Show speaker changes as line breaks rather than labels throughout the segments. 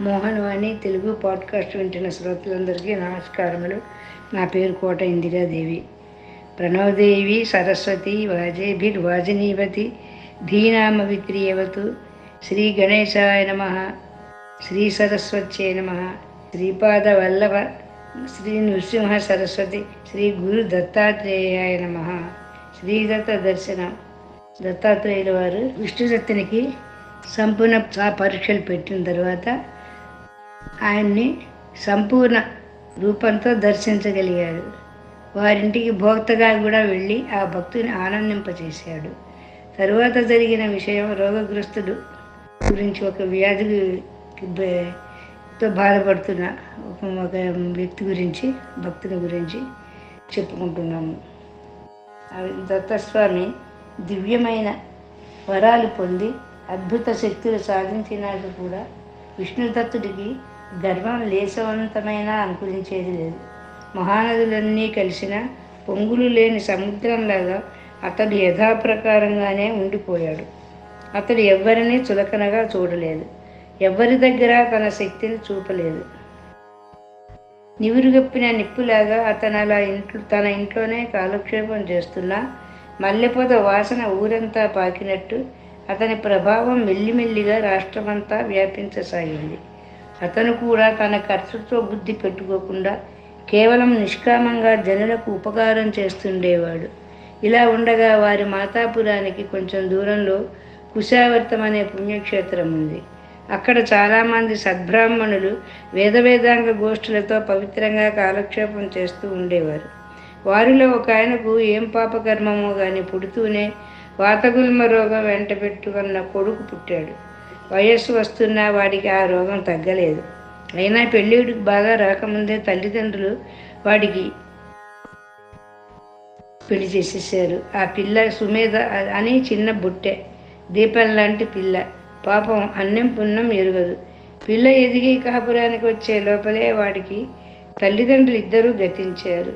మోహన్ వాణి Telugu podcast వింటున్న శ్రోతలందరికీ నమస్కారములు. నా పేరు కోట ఇందిరాదేవి. ప్రణవదేవి సరస్వతి వాజేభిర్వాజనీవతి ధీనామ విక్రియవతు శ్రీ గణేశాయ నమ శ్రీ సరస్వత్యే నమ శ్రీపాద వల్లభ శ్రీ నృసింహ సరస్వతి శ్రీ గురు దత్తాత్రేయాయ నమ శ్రీదత్త దర్శనం దత్తాత్రేయుల వారు విష్ణుదత్తునికి సంపూర్ణ పరీక్షలు పెట్టిన తర్వాత ఆయన్ని సంపూర్ణ రూపంతో దర్శించగలిగాడు. వారింటికి భోక్తగా కూడా వెళ్ళి ఆ భక్తుని ఆనందింపచేశాడు. తరువాత జరిగిన విషయం రోగగ్రస్తుడు గురించి ఒక వ్యాధికి తో బాధపడుతున్న ఒక ఒక వ్యక్తి గురించి భక్తుని గురించి చెప్పుకుంటున్నాము. దత్తస్వామి దివ్యమైన వరాలు పొంది అద్భుత శక్తులు సాధించినాక కూడా విష్ణుదత్తుడికి గర్వం లేసవంతమైన అంకురించేది లేదు. మహానదులన్నీ కలిసిన పొంగులు లేని సముద్రంలాగా అతడు యథాప్రకారంగానే ఉండిపోయాడు. అతడు ఎవ్వరినీ చులకనగా చూడలేదు. ఎవ్వరి దగ్గర తన శక్తిని చూపలేదు. నివురుగప్పిన నిప్పులాగా అతను అలా ఇంట్లో తన ఇంట్లోనే కాలక్షేపం చేస్తున్నా మల్లెపొద వాసన ఊరంతా పాకినట్టు అతని ప్రభావం మెల్లిమెల్లిగా రాష్ట్రమంతా వ్యాపించసాగింది. అతను కూడా తన ఖర్చుతో బుద్ధి పెట్టుకోకుండా కేవలం నిష్కామంగా జనులకు ఉపకారం చేస్తుండేవాడు. ఇలా ఉండగా వారి మాతాపురానికి కొంచెం దూరంలో కుశావర్తం అనే పుణ్యక్షేత్రం ఉంది. అక్కడ చాలామంది సద్బ్రాహ్మణులు వేద వేదాంగ గోష్ఠులతో పవిత్రంగా కాలక్షేపం చేస్తూ ఉండేవారు. వారిలో ఒక ఆయనకు ఏం పాపకర్మమో కానీ పుడుతూనే వాతగుల్మ రోగం వెంట పెట్టుకున్న కొడుకు పుట్టాడు. వయస్సు వస్తున్నా వాడికి ఆ రోగం తగ్గలేదు. అయినా పెళ్ళిడికి బాగా రాకముందే తల్లిదండ్రులు వాడికి పెళ్ళి చేసేసారు ఆ పిల్ల సుమేధ అని చిన్న బుట్టె. దీపం లాంటి పిల్ల. పాపం అన్నం పుణ్యం ఎరగదు. పిల్ల ఎదిగి కాపురానికి వచ్చే లోపలే వాడికి తల్లిదండ్రులు ఇద్దరూ గతించారు.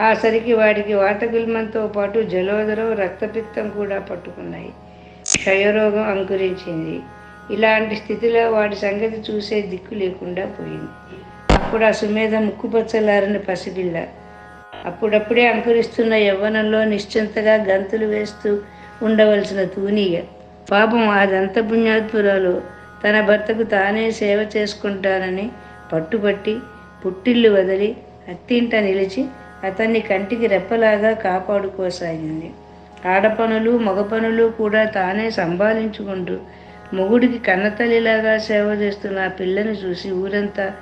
ఆ సరికి వాడికి వాతగుల్మంతో పాటు జలోదరం రక్తపిత్తం కూడా పట్టుకున్నాయి. క్షయరోగం అంకురించింది. ఇలాంటి స్థితిలో వాడి సంగతి చూసే దిక్కు లేకుండా పోయింది. అప్పుడు ఆ సుమేధ ముక్కుపచ్చలారని పసిబిళ్ళ అప్పుడప్పుడే అంకురిస్తున్న యవ్వనంలో నిశ్చింతగా గంతులు వేస్తూ ఉండవలసిన తూనీయ. పాపం ఆ దంతపుణ్యాత్పురాలు తన భర్తకు తానే సేవ చేసుకుంటానని పట్టుబట్టి పుట్టిల్లు వదిలి అత్తింట నిలిచి అతన్ని కంటికి రెప్పలాగా కాపాడుకోసాగింది. ఆడపనులు మగ పనులు కూడా తానే సంభాలించుకుంటూ మొగుడికి కన్నతల్లిలాగా సేవ చేస్తున్న ఆ పిల్లని చూసి ఊరంతా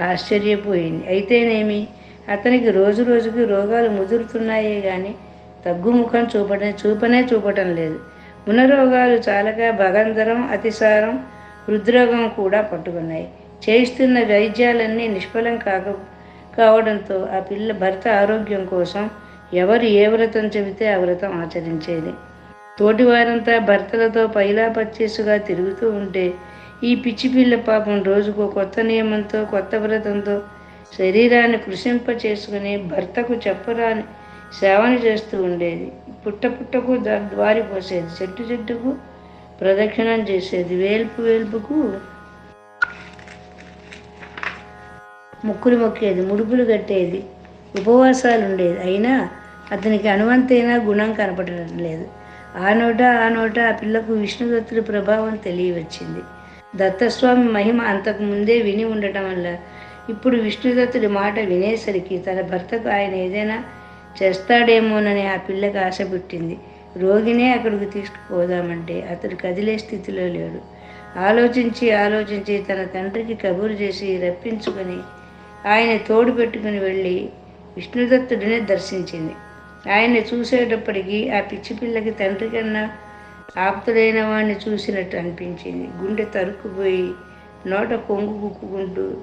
ఆశ్చర్యపోయింది. అయితేనేమి? అతనికి రోజు రోజుకి రోగాలు ముదురుతున్నాయే కానీ తగ్గుముఖం చూపడం చూపనే చూపటం లేదు. మునరోగాలు చాలగా చాలక భగంధరం అతిసారం హృద్రోగం కూడా పట్టుకున్నాయి. చేయిస్తున్న వైద్యాలన్నీ నిష్ఫలం కాక కావడంతో ఆ పిల్ల భర్త ఆరోగ్యం కోసం ఎవరు ఏ వ్రతం చెబితే ఆ వ్రతం ఆచరించేది. తోటివారంతా భర్తలతో పైలా పచ్చేసుగా తిరుగుతూ ఉంటే ఈ పిచ్చి పిల్ల పాపం రోజుకో కొత్త నియమంతో కొత్త వ్రతంతో శరీరాన్ని కృషింప చేసుకుని భర్తకు చెప్పరాని సేవను చేస్తూ ఉండేది. పుట్ట పుట్టకు ద్వారి పోసేది. చెట్టు చెట్టుకు ప్రదక్షిణం చేసేది. వేల్పు వేల్పుకు ముక్కులు మొక్కేది. ముడుపులు కట్టేది. ఉపవాసాలు ఉండేది అయినా అతనికి అనువంతైనా గుణం కనపడటం లేదు ఆ నోట ఆ నోట ఆ పిల్లకు విష్ణుదత్తుడి ప్రభావం తెలియవచ్చింది. దత్తస్వామి మహిమ అంతకు ముందే విని ఉండటం వల్ల ఇప్పుడు విష్ణుదత్తుడి మాట వినేసరికి తన భర్తకు ఆయన ఏదైనా చేస్తాడేమోనని ఆ పిల్లకి ఆశ పుట్టింది. రోగినే అక్కడికి తీసుకుపోదామంటే అతడు కదిలే స్థితిలో లేడు. ఆలోచించి ఆలోచించి తన తండ్రికి కబురు చేసి రప్పించుకొని ఆయన తోడు పెట్టుకుని వెళ్ళి విష్ణుదత్తుడిని దర్శించింది. ఆయన్ని చూసేటప్పటికీ ఆ పిచ్చి పిల్లకి తండ్రి కన్నా ఆప్తుడైన వాడిని చూసినట్టు అనిపించింది. గుండె తరుక్కుపోయి నోట కొంగు కుక్కుకుంటూ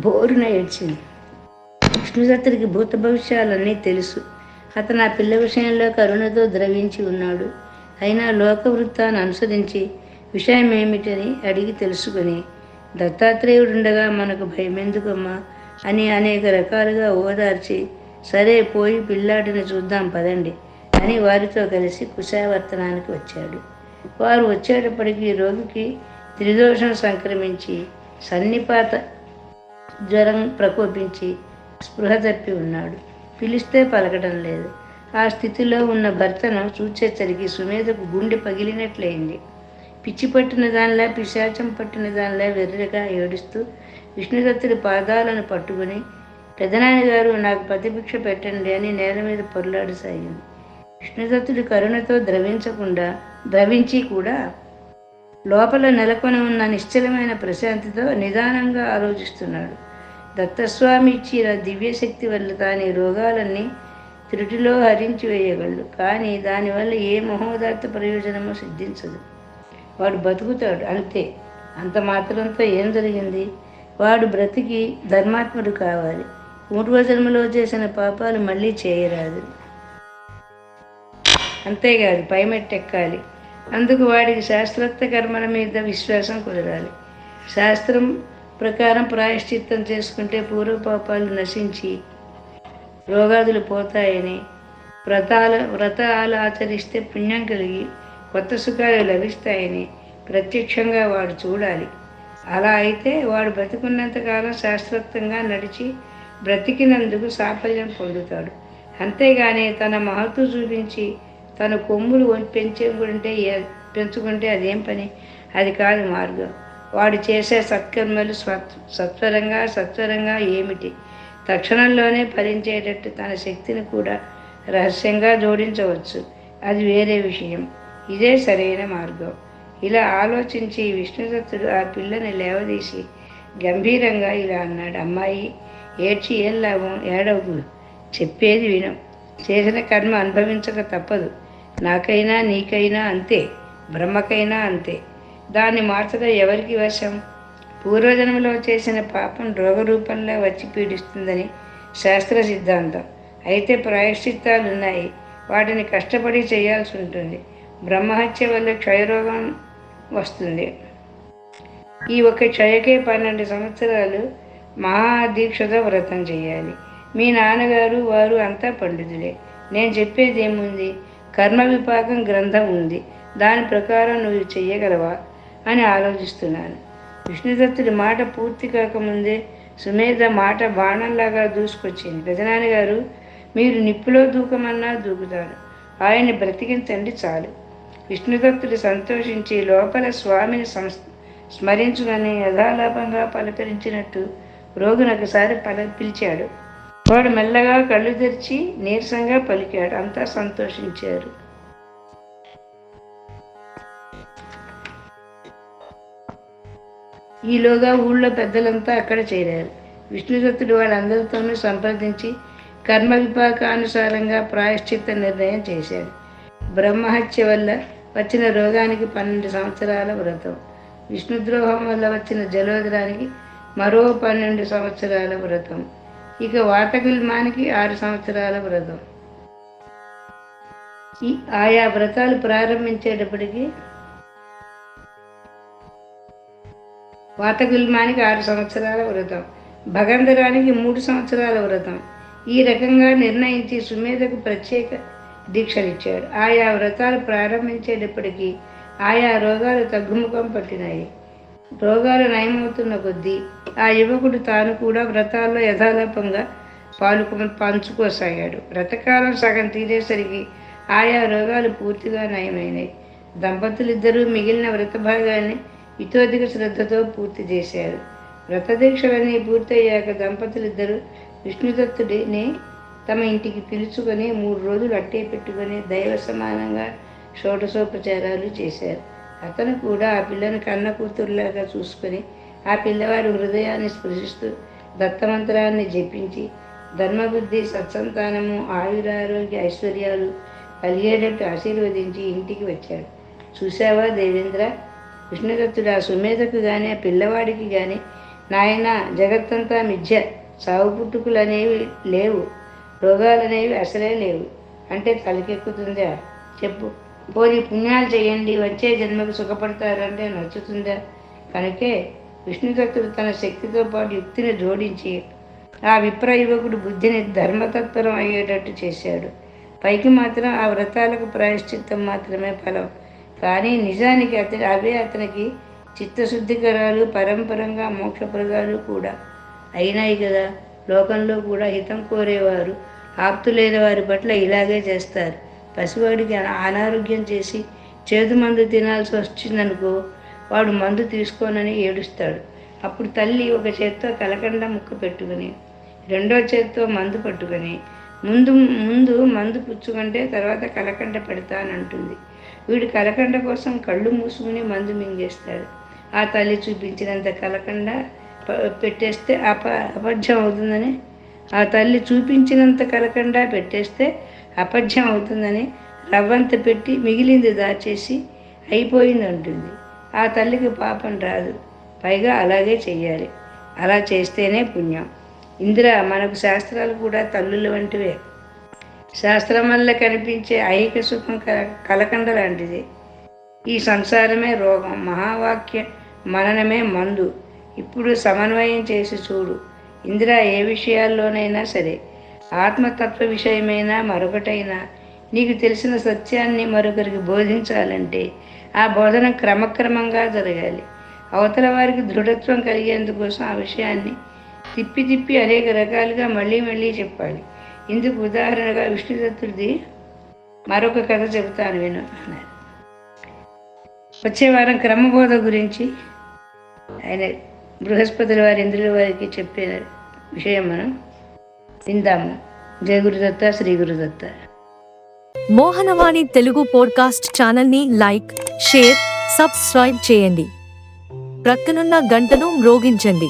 బోరున ఏడ్చింది. విష్ణుదత్తుడికి భూత భవిష్యాలన్నీ తెలుసు. అతను ఆ పిల్ల విషయంలో కరుణతో ద్రవించి ఉన్నాడు. అయినా లోకవృత్తాన్ని అనుసరించి విషయం ఏమిటని అడిగి తెలుసుకుని దత్తాత్రేయుడుండగా మనకు భయమెందుకమ్మా? అని అనేక రకాలుగా ఓదార్చి సరే పోయి పిల్లాడిని చూద్దాం పదండి అని వారితో కలిసి కుశావర్తనానికి వచ్చాడు. వారు వచ్చేటప్పటికి రోగికి త్రిదోషం సంక్రమించి సన్నిపాత జ్వరం ప్రకోపించి స్పృహ తప్పి ఉన్నాడు. పిలిస్తే పలకడం లేదు. ఆ స్థితిలో ఉన్న భర్తను చూచేసరికి సుమేధకు గుండె పగిలినట్లయింది. పిచ్చి పట్టిన దానిలా పిశాచం పట్టిన దానిలా వెర్రిగా ఏడుస్తూ విష్ణుదత్తుడి పాదాలను పట్టుకుని పెదనాయన గారు నాకు ప్రతిభిక్ష పెట్టండి అని నేల మీద పొరలాడసాగింది విష్ణుదత్తుడి కరుణతో ద్రవించకుండా ద్రవించి కూడా లోపల నెలకొని ఉన్న నిశ్చలమైన ప్రశాంతితో నిదానంగా ఆలోచిస్తున్నాడు. దత్తస్వామి ఇచ్చిన దివ్యశక్తి వల్ల తాని రోగాలన్నీ త్రుటిలో హరించి వేయగలడు. కానీ దానివల్ల ఏ మహోదార్త ప్రయోజనమో సిద్ధించదు. వాడు బతుకుతాడు అంతే. అంత మాత్రంతో ఏం జరిగింది? వాడు బ్రతికి ధర్మాత్ముడు కావాలి. పూర్వజన్మలో చేసిన పాపాలు మళ్ళీ చేయరాదు. అంతేకాదు పైమెట్టెక్కాలి. అందుకు వాడికి శాస్త్రోక్త కర్మల మీద విశ్వాసం కుదరాలి. శాస్త్రం ప్రకారం ప్రాయశ్చిత్తం చేసుకుంటే పూర్వపాపాలు నశించి రోగాదులు పోతాయని వ్రతాల వ్రతాలు ఆచరిస్తే పుణ్యం కలిగి కొత్త సుఖాలు లభిస్తాయని ప్రత్యక్షంగా వాడు చూడాలి. అలా అయితే వాడు బ్రతికున్నంతకాలం శాస్త్రోక్తంగా నడిచి బ్రతికినందుకు సాఫల్యం పొందుతాడు. అంతేగాని తన మహత్తు చూపించి తన కొమ్ములు పెంచుకుంటే పెంచుకుంటే అదేం పని? అది కాదు మార్గం. వాడు చేసే సత్కర్మలు సత్వరంగా సత్వరంగా ఏమిటి? తక్షణంలోనే ఫలించేటట్టు తన శక్తిని కూడా రహస్యంగా జోడించవచ్చు. అది వేరే విషయం. ఇదే సరైన మార్గం. ఇలా ఆలోచించి విష్ణుదత్తుడు ఆ పిల్లని లేవదీసి గంభీరంగా ఇలా అన్నాడు. అమ్మాయి ఏడ్చి ఏం లాభం ఏడవకు చెప్పేది వినం. చేసిన కర్మ అనుభవించక తప్పదు. నాకైనా నీకైనా అంతే. బ్రహ్మకైనా అంతే. దాన్ని మార్చగా ఎవరికి వశం? పూర్వజన్మలో చేసిన పాపం రోగరూపంలో వచ్చి పీడిస్తుందని శాస్త్ర సిద్ధాంతం. అయితే ప్రాయశ్చిత్తాలు ఉన్నాయి వాటిని కష్టపడి చేయాల్సి ఉంటుంది బ్రహ్మహత్య వల్ల క్షయరోగం వస్తుంది. ఈ ఒక్క క్షయకే పన్నెండు సంవత్సరాలు మహాదీక్షతో వ్రతం చేయాలి. మీ నాన్నగారు వారు అంతా పండితులే. నేను చెప్పేది ఏముంది కర్మ విపాకం గ్రంథం ఉంది. దాని ప్రకారం నువ్వు చెయ్యగలవా? అని ఆలోచిస్తున్నాను. విష్ణుదత్తుడి మాట పూర్తి కాకముందే సుమేధ మాట బాణంలాగా దూసుకొచ్చింది. పెదనాన్న గారు మీరు నిప్పులో దూకమన్నా దూకుతారు ఆయన్ని బ్రతికించండి చాలు. విష్ణుదత్తుడు సంతోషించి లోపల స్వామిని సంస్ స్మరించుకొని యథాలాపంగా పలకరించినట్టు రోగిని ఒకసారి పల పిలిచాడు. వాడు మెల్లగా కళ్ళు తెరిచి నీరసంగా పలికాడు. అంతా సంతోషించారు. ఈలోగా ఊళ్ళో పెద్దలంతా అక్కడ చేరారు. విష్ణుదత్తుడు వాళ్ళందరితోనూ సంప్రదించి కర్మ విపాకానుసారంగా ప్రాయశ్చిత్త నిర్ణయం చేశాడు. బ్రహ్మహత్య వల్ల వచ్చిన రోగానికి పన్నెండు సంవత్సరాల వ్రతం. విష్ణుద్రోహం వల్ల వచ్చిన జలోదరానికి మరో పన్నెండు సంవత్సరాల వ్రతం. ఇక వాతగుల్మానికి ఆరు సంవత్సరాల వ్రతం. ఈ ఆయా వ్రతాలు ప్రారంభించేటప్పటికి వాతగుల్మానికి ఆరు సంవత్సరాల వ్రతం. భగంధరానికి మూడు సంవత్సరాల వ్రతం. ఈ రకంగా నిర్ణయించి సుమేధకు ప్రత్యేక దీక్షలిచ్చాడు ఆయా వ్రతాలు ప్రారంభించేటప్పటికీ ఆయా రోగాలు తగ్గుముఖం పట్టినాయి. రోగాలు నయమవుతున్న కొద్దీ ఆ యువకుడు తాను కూడా వ్రతాల్లో యథాలాపంగా పాలుకు పంచుకోసాగాడు. వ్రతకాలం సగం తీరేసరికి ఆయా రోగాలు పూర్తిగా నయమైనాయి. దంపతులిద్దరూ మిగిలిన వ్రత భాగాన్ని ఇతోధిక శ్రద్ధతో పూర్తి చేశారు. వ్రతదీక్షలన్నీ పూర్తయ్యాక దంపతులిద్దరూ విష్ణుదత్తుడిని తమ ఇంటికి పిలుచుకొని మూడు రోజులు అట్టే పెట్టుకొని దైవ సమానంగా షోడశోపచారాలు చేశారు. అతను కూడా ఆ పిల్లని కన్న కూతురులాగా చూసుకొని ఆ పిల్లవాడి హృదయాన్ని స్పృశిస్తూ దత్తమంత్రాన్ని జపించి ధర్మబుద్ధి సత్సంతానము ఆయురారోగ్య ఐశ్వర్యాలు కలిగేటట్టు ఆశీర్వదించి ఇంటికి వచ్చాడు. చూసావా దేవేంద్ర? విష్ణుదత్తుడు ఆ సుమేధకు కానీ ఆ పిల్లవాడికి కానీ నాయన జగత్తంతా మిథ్య సావు పుట్టుకులు అనేవి లేవు రోగాలనేవి అసలే లేవు అంటే తలకెక్కుతుందా? చెప్పు. పోనీ పుణ్యాలు చేయండి వచ్చే జన్మకు సుఖపడతారంటే నచ్చుతుందా కనుకే విష్ణుదత్తుడు తన శక్తితో పాటు యుక్తిని జోడించి ఆ విప్ర యువకుడు బుద్ధిని ధర్మతత్పరం అయ్యేటట్టు చేశాడు. పైకి మాత్రం ఆ వ్రతాలకు ప్రాయశ్చిత్తం మాత్రమే ఫలం. కానీ నిజానికి అతని అవే అతనికి చిత్తశుద్ధికరాలు పరంపరంగా మోక్షప్రదాలు కూడా అయినాయి కదా. లోకంలో కూడా హితం కోరేవారు ఆప్తులైన వారి పట్ల ఇలాగే చేస్తారు. పసివాడికి అనారోగ్యం చేసి చేదు మందు తినాల్సి వచ్చిందనుకో వాడు మందు తీసుకోనని ఏడుస్తాడు. అప్పుడు తల్లి ఒక చేత్తో కలకండ ముక్క పెట్టుకుని రెండో చేత్తో మందు పట్టుకొని ముందు ముందు మందు పుచ్చుకుంటే తర్వాత కలకండ పెడతానంటుంది. వీడు కలకండ కోసం కళ్ళు మూసుకుని మందు మింగేస్తాడు. ఆ తల్లి చూపించినంత కలకండ పెట్టేస్తే అప అపథ్యం అవుతుందని ఆ తల్లి చూపించినంత కలకండ పెట్టేస్తే అపథ్యం అవుతుందని రవ్వంత పెట్టి మిగిలింది దాచేసి అయిపోయింది అంటుంది ఆ తల్లికి పాపం రాదు. పైగా అలాగే చెయ్యాలి. అలా చేస్తేనే పుణ్యం. ఇందిర మనకు శాస్త్రాలు కూడా తల్లుల వంటివే. శాస్త్రం వల్ల కనిపించే ఐహిక సుఖం కల- కలకండ లాంటిది. ఈ సంసారమే రోగం. మహావాక్య మననమే మందు. ఇప్పుడు సమన్వయం చేసి చూడు. ఇందిరా ఏ విషయాల్లోనైనా సరే ఆత్మతత్వ విషయమైనా మరొకటైనా నీకు తెలిసిన సత్యాన్ని మరొకరికి బోధించాలంటే ఆ బోధన క్రమక్రమంగా జరగాలి. అవతల వారికి దృఢత్వం కలిగేందుకోసం ఆ విషయాన్ని తిప్పి తిప్పి అనేక రకాలుగా మళ్ళీ మళ్ళీ చెప్పాలి. ఇందుకు ఉదాహరణగా విష్ణుదత్తుడిది మరొక కథ చెబుతాను విను అన్నారు వచ్చే వారం క్రమబోధ గురించి ఆయన బృహస్పతుల వారి ఇంద్రుల వారికి చెప్పిన విషయం మనం విందాము జయ గురుదత్త శ్రీ గురుదత్త.
మోహనవాణి తెలుగు పోడ్కాస్ట్ ఛానల్ని లైక్ షేర్ సబ్స్క్రైబ్ చేయండి. ప్రక్కనున్న గంటను మ్రోగించండి.